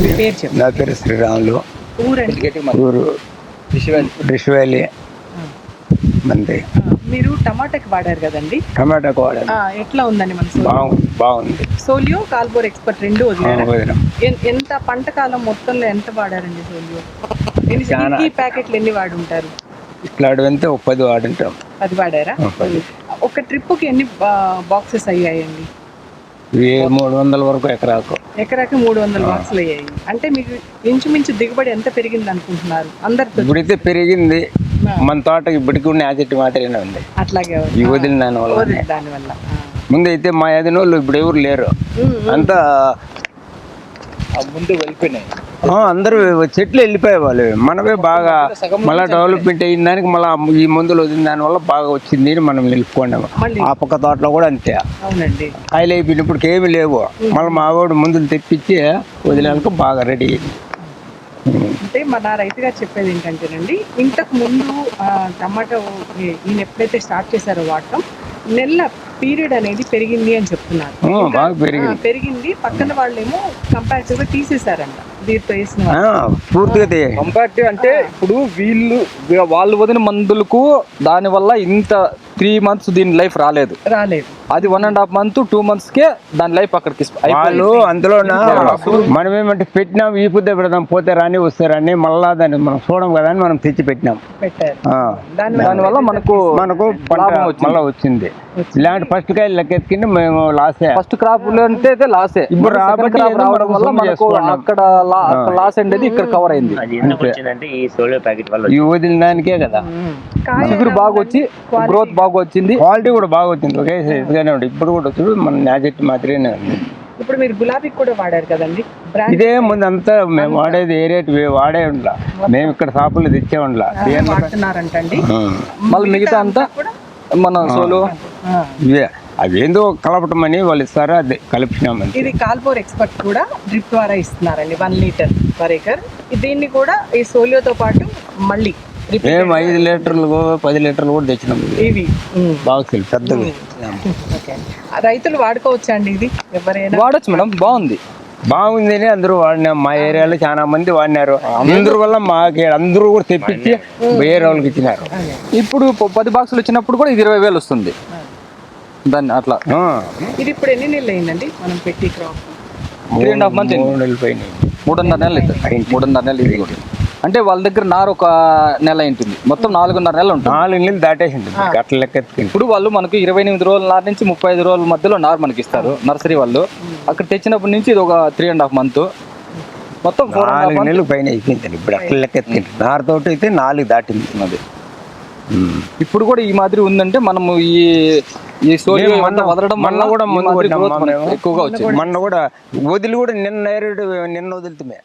నా పేరు శ్రీరాములు. ఊరు రిషివేలి మంది. మీరు టమాటాకి వాడారు కదండి? టమాటా వాడాను. ఆ, ఎట్లా ఉందండి మన సోలియో? బాగు బాగుంది. సోలియో కాల్బోర్ ఎక్స్పర్ట్ రెండు ఆ, వదిలేరా వదిలాం. ఎన్- ఎంత పంట కాలం మొత్తంలో ఎంత వాడారండి సోలియో ఎన్ని ప్యాకెట్లు ఎన్ని వాడి ఉంటారు ఇట్లా అడిగితే ఒక పది వాడింటాం. అది వాడారా? పది. ఒక ట్రిప్కి ఎన్ని బాక్సెస్ అయ్యాయండి? ఇవి మూడు వందల వరకు ఎకరాకు. ఎకరాకి మూడు వందల బాక్సులు అయ్యాయి. అంటే మీకు ఇంచుమించు దిగుబడి ఎంత పెరిగింది అనుకుంటున్నారు? అందరితో ఇప్పుడైతే పెరిగింది. మన తోట ఇప్పటికి ఉన్న యాజెట్ మాత్రమే ఉంది. అట్లాగే ఈ వదిలిన దాని వల్ల దానివల్ల. ఆ. ముందు అయితే మా ఎదినోళ్ళు ఇప్పుడు ఎవరు లేరు. అంతా ముందు వెళ్ళిపోయినాయి. అందరూ చెట్లు వెళ్ళిపోయే వాళ్ళు. మనమే బాగా మళ్ళీ డెవలప్మెంట్ అయిన దానికి మళ్ళీ ఈ మందులు వదిలిన దాని వల్ల బాగా వచ్చింది అని మనం నిలుపుకున్నాము. ఆ పక్క తోటలో కూడా అంతే. అవునండి. కాయలు అయిపోయినప్పుడు ఏమి లేవు. మళ్ళీ మా వాడు మందులు తెప్పించి వదిలేందుకు బాగా రెడీ అయింది. అంటే మన రైతు గారు చెప్పేది ఏంటంటేనండి ఇంతకు ముందు టమాటో ఈయన ఎప్పుడైతే స్టార్ట్ చేశారో వాడటం నెల పీరియడ్ అనేది పెరిగింది అని చెప్తున్నారు. ఆ, ఇంకా, బాగా పెరిగింది. పెరిగింది. పక్కన వాళ్ళేమో కంపారిటివ్గా తీసేశారంట. దీంతో వేసిన. పూర్తిగా కంపారిటివ్ అంటే ఇప్పుడు వీళ్ళు వాళ్ళు వదిన మందులకు దాని వల్ల ఇంత త్రీ మంత్స్ దీని లైఫ్ రాలేదు. రాలేదు. అది one and half month two months కే దాని లైఫ్ అక్కడికి. వాళ్ళు అందులో మనం ఏమంటే పెట్టినాం ఈ పొద్దు పెడదాం పోతే రాని వస్తే రాని మళ్ళా దాన్ని మనం చూడం కదా అని మనం తెచ్చి పెట్టినాం. పెట్టారు. ఆ. దాని దానివల్ల మనకు మనకు. మళ్ళా వచ్చింది. ఇలాంటి ఫస్ట్ కాయలు లెక్కెత్తుకుంటే మేము లాసే ఫస్ట్ క్రాప్ అంటే అయితే లాసే ఇప్పుడు రావడం వల్ల మనకు. అక్కడ లాస్ అనేది ఇక్కడ కవర్ అయింది. ఈ సోలో ప్యాకెట్ వల్ల ఈ వదిలిన దానికే కదా. చిగురు బాగా వచ్చి గ్రోత్ బాగా వచ్చింది. క్వాలిటీ కూడా బాగా వచ్చింది. ఒకే సైజుగానే ఉంది. ఇప్పుడు కూడా చూడు మన నాజెట్ మాదిరిగానే ఉంది. ఇప్పుడు మీరు గులాబీ కూడా వాడారు కదండి? ఇదే ముందు అంతా. మేము వాడేది ఏ రేట్ వాడే ఉండలా. మేము ఇక్కడ షాపులు తెచ్చే ఉండలా. మళ్ళీ మిగతా అంతా మన సోలో అవి ఏందో కలపటం అని వాళ్ళు ఇస్తారో? అది కలిపినాం అంతే ఇది కాల్పోర్ ఎక్స్పర్ట్ కూడా డ్రిప్ ద్వారా ఇస్తున్నారండి. One litre per acre. దీన్ని కూడా ఈ సోలియోతో పాటు మళ్ళీ మేము ఐదు లీటర్లు పది లీటర్లు కూడా తెచ్చినాం. ఇవి. బాక్సులు పెద్దవి రైతులు వాడుకోవచ్చా అండి ఇది? ఎవరైనా? వాడచ్చు మేడం బాగుంది. బాగుంది అని అందరూ వాడినాం. మా ఏరియాలో చాలా మంది వాడినారు. అందరి. వల్ల మాకు అందరూ కూడా తెప్పించి వేరే వాళ్ళకి ఇచ్చినారు. ఇప్పుడు పది బాక్సులు వచ్చినప్పుడు కూడా ఇది ఇరవై వేలు వస్తుంది. దాన్ని అట్లా. ఆ, ఇది ఇప్పుడు ఎన్ని నెలలు అయిందండి మనం పెట్టి crop three and half month మూడు నెలలు పైన మూడున్నర నెలలు అవుతుంది మూడున్నర నెలలు ఇది కూడా. అంటే వాళ్ళ దగ్గర నారు ఒక నెల ఉంటుంది మొత్తం నాలుగున్నర నెలలు ఉంటుంది. నాలుగు నెలలు దాటేసింది. అట్లా లెక్క ఇప్పుడు వాళ్ళు మనకు ఇరవై ఎనిమిది రోజుల నారు నుంచి ముప్పై ఐదు రోజుల మధ్యలో నారు మనకి ఇస్తారు. నర్సరీ వాళ్ళు. అక్కడ తెచ్చినప్పటి నుంచి ఇది ఒక త్రీ అండ్ హాఫ్ మంత్ మొత్తం నాలుగు నెలలు పైన అయిపోయింది ఇప్పుడు అట్లా లెక్క ఎత్తుకుంది. నారుతోటి అయితే నాలుగు దాటింది. అది. ఇప్పుడు కూడా ఈ మాదిరి ఉందంటే మనము ఈ ఈ మేము ఇవంతా వదలడం మొన్న వల్ల కూడా ముందు. ఎక్కువగా వచ్చింది. మొన్న కూడా వదిలి కూడా నిన్న నేరేడు నిన్న వదులుతామే